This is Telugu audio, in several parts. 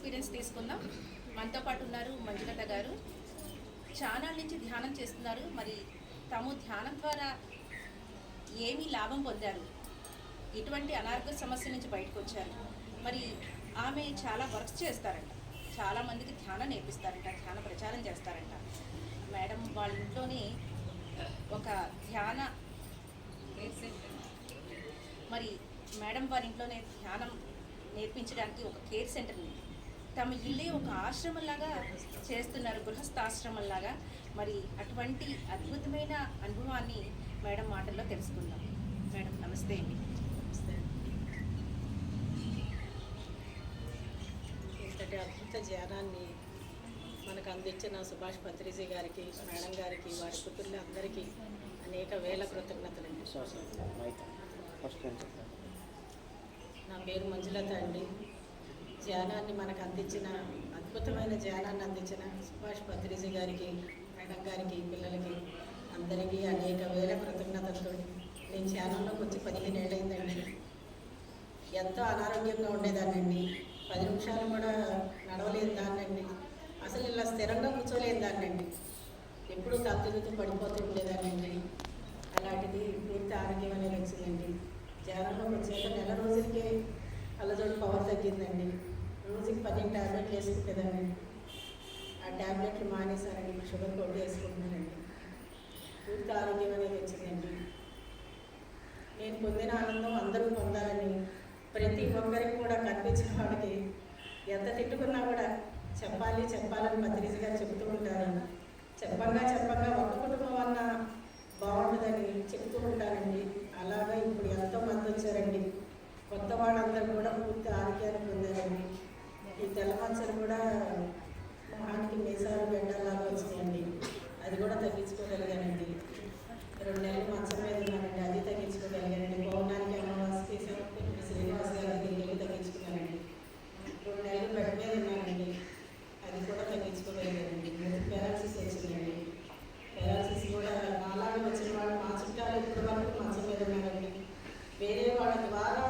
ఎక్స్పీరియన్స్ తీసుకుందాం. మనతో పాటు ఉన్నారు మంజులత గారు. చాలా నుంచి ధ్యానం చేస్తున్నారు. మరి తాము ధ్యానం ద్వారా ఏమి లాభం పొందారు? ఇటువంటి అనారోగ్య సమస్య నుంచి బయటకు వచ్చారు. మరి ఆమె చాలా వర్క్స్ చేస్తారంట. చాలా మందికి ధ్యానం నేర్పిస్తారంట ధ్యాన ప్రచారం చేస్తారంట. మేడం వాళ్ళ ఇంట్లోనే ఒక ధ్యాన మరి మేడం వారి ఇంట్లోనే ధ్యానం నేర్పించడానికి ఒక కేర్ సెంటర్ ఉంది. తమ ఇల్లే ఒక ఆశ్రమంలాగా చేస్తున్నారు గృహస్థాశ్రమంలాగా. మరి అటువంటి అద్భుతమైన అనుభవాన్ని మేడం మాటల్లో తెలుసుకుందాం. మేడం నమస్తే అండి. ఇంతటి అద్భుత జ్ఞానాన్ని మనకు అందించిన సుభాష్ పత్రిజీ గారికి మేడం గారికి వారి కుటుంబాలందరికీ అనేక వేల చెప్తాను నా పేరు మంజులత అండి. ధ్యానాన్ని మనకు అందించిన అద్భుతమైన ధ్యానాన్ని అందించిన సుభాష్ పత్రిజీ గారికి మేడం గారికి పిల్లలకి అందరికీ అనేక వేల కృతజ్ఞతలతో నేను ధ్యానంలోకి వచ్చి పదిహేను ఏళ్ళైందండి ఎంతో అనారోగ్యంగా ఉండేదాన్నండి. పది నిమిషాలు కూడా నడవలేని దాన్నండి. అసలు ఇలా స్థిరంగా కూర్చోలేని దాన్నండి. ఎప్పుడూ తత్తులుతూ పడిపోతూ ఉండేదానండి అలాంటిది పూర్తి ఆరోగ్యం అనేది వచ్చిందండి. ధ్యానంలో వచ్చాక నెల రోజులకే కళ్ళజోడు పవర్ తగ్గిందండి. రోజుకి పదిహేను ట్యాబ్లెట్లు వేసుకుంటేదాన్ని ఆ ట్యాబ్లెట్లు మానేశానండి ఇప్పుడు షుగర్ కొట్టి వేసుకుంటున్నానండి పూర్తి ఆరోగ్యం అనేది వచ్చిందండి. నేను పొందిన ఆనందం అందరూ పొందాలని ప్రతి ఒక్కరికి కూడా కనిపించిన వాడికి ఎంత తిట్టుకున్నా కూడా చెప్పాలి చెప్పాలని పత్రిక గారు చెబుతూ ఉంటారు చెప్పంగా చెప్పంగా ఒక్క కుటుంబం అన్న బాగుంటుందని చెప్తూ ఉంటారండి. అలాగా ఇప్పుడు ఎంతో మంది వచ్చారండి. కొత్త వాళ్ళందరూ కూడా పూర్తి ఆరోగ్యాన్ని పొందారండి. ఈ తెల్ల మచ్చలు కూడా మొహానికి మీసాలు గడ్డలాగా వచ్చినాయండి. అది కూడా తగ్గించుకోగలిగాను రెండు నెలలు మంచం మీద ఉన్నానండి అది తగ్గించుకోగలిగానండి పౌర్ణానికి అమావాస్యకి ఇప్పుడు శ్రీనివాస్ గారి దగ్గరికి వెళ్ళి తగ్గించుకున్నానండి రెండు నెలలు బెడ్ మీద ఉన్నానండి అది కూడా తగ్గించుకోగలిగానండి పెరాలసిస్ వచ్చిందండి పెరాలసిస్ కూడా నాలాగా వచ్చిన వాళ్ళు మా చుట్టాలు ఇప్పటి వరకు మంచం మీద ఉన్నారండి వేరే వాళ్ళ ద్వారా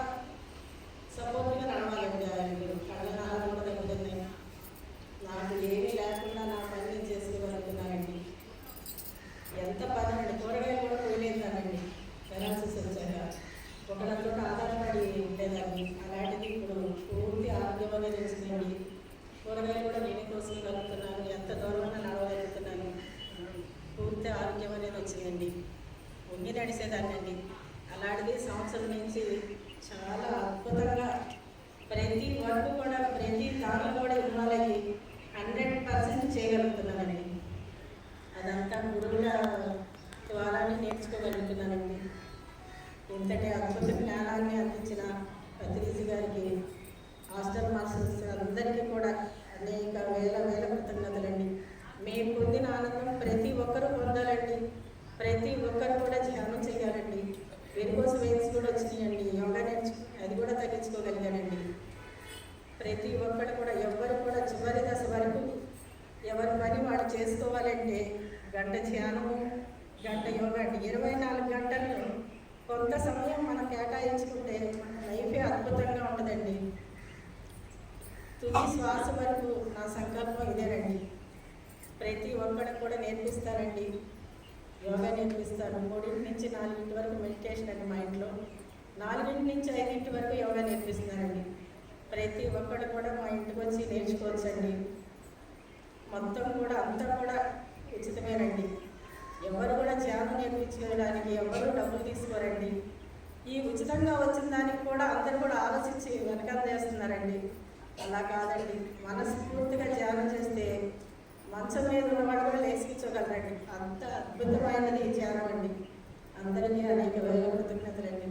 సపోర్ట్గా నడవాలండి ఆయన కళ్ళ నాలు కూడా తగ్గుతున్నాయి నాకు ఏమీ లేకుండా నా పని నేను చేసుకోగలుగుతున్నానండి ఎంత పని అండి కూరగాయలు కూడా పోయలేదానండి పెరాలసిస్ వచ్చాక ఒకళ్ళతో ఆధారపడి ఉండేదాన్ని అలాంటిది ఇప్పుడు పూర్తి ఆరోగ్యం అనేది వచ్చిందండి కూరగాయలు కూడా నేనే కోసుకోగలుగుతున్నాను ఎంత దూరమైనా నడవగలుగుతున్నాను. పూర్తి ఆరోగ్యం అనేది వచ్చిందండి. ఉండి నడిచేదాన్నండి అలాంటిది సంవత్సరం నుంచి చాలా అద్భుతంగా ప్రతి వర్క్ కూడా ప్రతి దానిలో కూడా ఇన్వాల్వ్ అయ్యి హండ్రెడ్ పర్సెంట్ చేయగలుగుతున్నానండి. అదంతా గురువుల ఇంతటి అద్భుత జ్ఞానాన్ని అందించిన పత్రిజీ గారికి హాస్టల్ మాస్టర్స్ అందరికీ కూడా అనేక వేల వేల కృతజ్ఞతలండి. మేము పొందిన ఆనందం ప్రతి ఒక్కరూ పొందాలండి. ప్రతి ఒక్కరు కూడా ధ్యానం చేయాలండి. వెనుకోస వెయిన్స్ కూడా వచ్చినాయండి. యోగా నేర్చు అది కూడా తగ్గించుకోగలిగానండి. ప్రతి ఒక్కరు కూడా ఎవ్వరు కూడా చివరి దశ వరకు ఎవరి పని వాడు చేసుకోవాలంటే గంట ధ్యానము గంట యోగా అంటే ఇరవై నాలుగు గంటలు కొంత సమయం మనం కేటాయించుకుంటే మన లైఫే అద్భుతంగా ఉండదండి తుది శ్వాస వరకు నా సంకల్పం ఇదేనండి. ప్రతి ఒక్కడికి కూడా నేర్పిస్తారండి. యోగా నేర్పిస్తారు. మూడింటి నుంచి నాలుగింటి వరకు మెడిటేషన్ అండి మా ఇంట్లో. నాలుగింటి నుంచి ఐదింటి వరకు యోగా నేర్పిస్తున్నారండి. ప్రతి ఒక్కడు కూడా మా ఇంటికి వచ్చి నేర్చుకోవచ్చండి. మొత్తం కూడా అంతా కూడా ఉచితమేనండి. ఎవరు కూడా ధ్యానం నేర్పించుకోవడానికి ఎవరు డబ్బులు తీసుకోరండి. ఈ ఉచితంగా వచ్చిన దానికి కూడా అందరు కూడా ఆలోచించి వెనకాల చేస్తున్నారండి అలా కాదండి. మనస్ఫూర్తిగా ధ్యానం చేస్తే మంచం మీద ఉన్నవాడు కూడా లేచికించగలరండి అంత అద్భుతమైనది ఈ ధ్యానం అండి. అందరికీ అనేక వేల కృతజ్ఞతలండి.